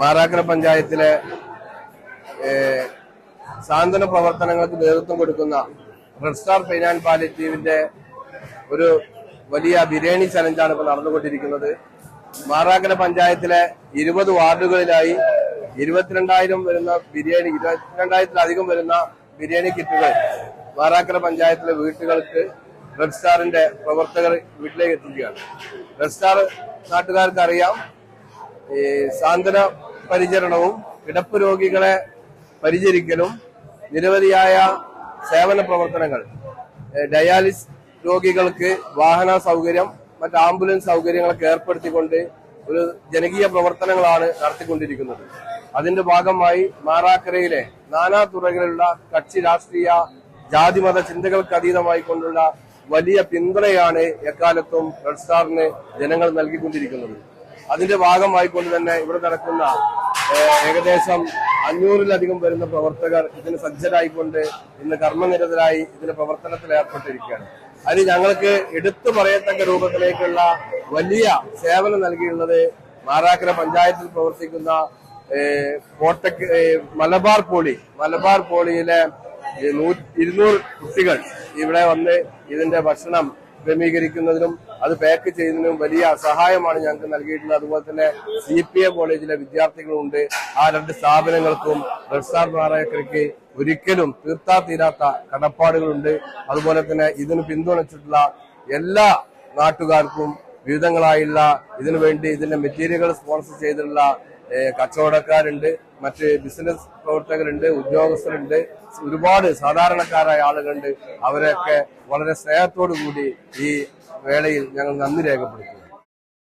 മാറാക്കര പഞ്ചായത്തിലെ സാന്ത്വന പ്രവർത്തനങ്ങൾക്ക് നേതൃത്വം കൊടുക്കുന്ന റെഡ് സ്റ്റാർ ഫൈനാൻസ് പാലിറ്റീവിന്റെ ഒരു വലിയ ബിരിയാണി ചലഞ്ചാണ് ഇപ്പോൾ നടന്നുകൊണ്ടിരിക്കുന്നത്. മാറാക്കര പഞ്ചായത്തിലെ ഇരുപത് വാർഡുകളിലായി ഇരുപത്തിരണ്ടായിരം വരുന്ന ബിരിയാണി ഇരുപത്തിരണ്ടായിരത്തിലധികം വരുന്ന ബിരിയാണി കിറ്റുകൾ മാറാക്കര പഞ്ചായത്തിലെ വീട്ടുകൾക്ക് റെഡ് സ്റ്റാറിന്റെ പ്രവർത്തകർ വീട്ടിലേക്ക് എത്തിക്കുകയാണ്. റെഡ് സ്റ്റാർ നാട്ടുകാർക്ക് അറിയാം ഈ സാന്ത്വന പരിചരണവും കിടപ്പ് രോഗികളെ പരിചരിക്കലും നിരവധിയായ സേവന പ്രവർത്തനങ്ങൾ. ഡയാലിസ് രോഗികൾക്ക് വാഹന സൗകര്യം മറ്റ് ആംബുലൻസ് സൗകര്യങ്ങളൊക്കെ ഏർപ്പെടുത്തിക്കൊണ്ട് ഒരു ജനകീയ പ്രവർത്തനങ്ങളാണ് നടത്തിക്കൊണ്ടിരിക്കുന്നത്. അതിന്റെ ഭാഗമായി മാറാക്കരയിലെ നാനാ തുറകളിലുള്ള കക്ഷി രാഷ്ട്രീയ ജാതിമത ചിന്തകൾക്ക് അതീതമായി കൊണ്ടുള്ള വലിയ പിന്തുണയാണ് എക്കാലത്തും റെഡ് സ്റ്റാറിന് ജനങ്ങൾ നൽകിക്കൊണ്ടിരിക്കുന്നത്. അതിന്റെ ഭാഗമായിക്കൊണ്ട് തന്നെ ഇവിടെ നടക്കുന്ന ഏകദേശം അഞ്ഞൂറിലധികം വരുന്ന പ്രവർത്തകർ ഇതിന് സജ്ജരായിക്കൊണ്ട് ഇന്ന് കർമ്മനിരതരായി ഇതിന്റെ പ്രവർത്തനത്തിൽ ഏർപ്പെട്ടിരിക്കുകയാണ്. അതിന് ഞങ്ങൾക്ക് എടുത്തു പറയത്തക്ക രൂപത്തിലേക്കുള്ള വലിയ സേവനം നൽകിയുള്ളത് മാറാക്കര പഞ്ചായത്തിൽ പ്രവർത്തിക്കുന്ന കോട്ടക്ക് മലബാർ പോളി മലബാർ പോളിയിലെ ഇരുന്നൂറ് കുട്ടികൾ ഇവിടെ വന്ന് ഇതിന്റെ ഭക്ഷണം ക്രമീകരിക്കുന്നതിനും അത് പാക്ക് ചെയ്യുന്നതിനും വലിയ സഹായമാണ് ഞങ്ങൾക്ക് നൽകിയിട്ടുള്ളത്. അതുപോലെ തന്നെ സി പി എ കോളേജിലെ വിദ്യാർത്ഥികളുണ്ട്. ആ രണ്ട് സ്ഥാപനങ്ങൾക്കും റെഡ് സ്റ്റാർ നാരായണക്കരയ്ക്ക് ഒരിക്കലും തീർത്താ തീരാത്ത കടപ്പാടുകളുണ്ട്. അതുപോലെ തന്നെ ഇതിന് പിന്തുണച്ചിട്ടുള്ള എല്ലാ നാട്ടുകാർക്കും വിവിധങ്ങളായുള്ള ഇതിനുവേണ്ടി ഇതിന്റെ മെറ്റീരിയലുകൾ സ്പോൺസർ ചെയ്തിട്ടുള്ള കച്ചവടക്കാരുണ്ട് മറ്റ് ബിസിനസ് പ്രവർത്തകരുണ്ട് ഉദ്യോഗസ്ഥരുണ്ട് ഒരുപാട് സാധാരണക്കാരായ ആളുകളുണ്ട്. അവരൊക്കെ വളരെ സ്നേഹത്തോടു കൂടി ഈ വേളയിൽ ഞങ്ങൾ നന്ദി രേഖപ്പെടുത്തുന്നു.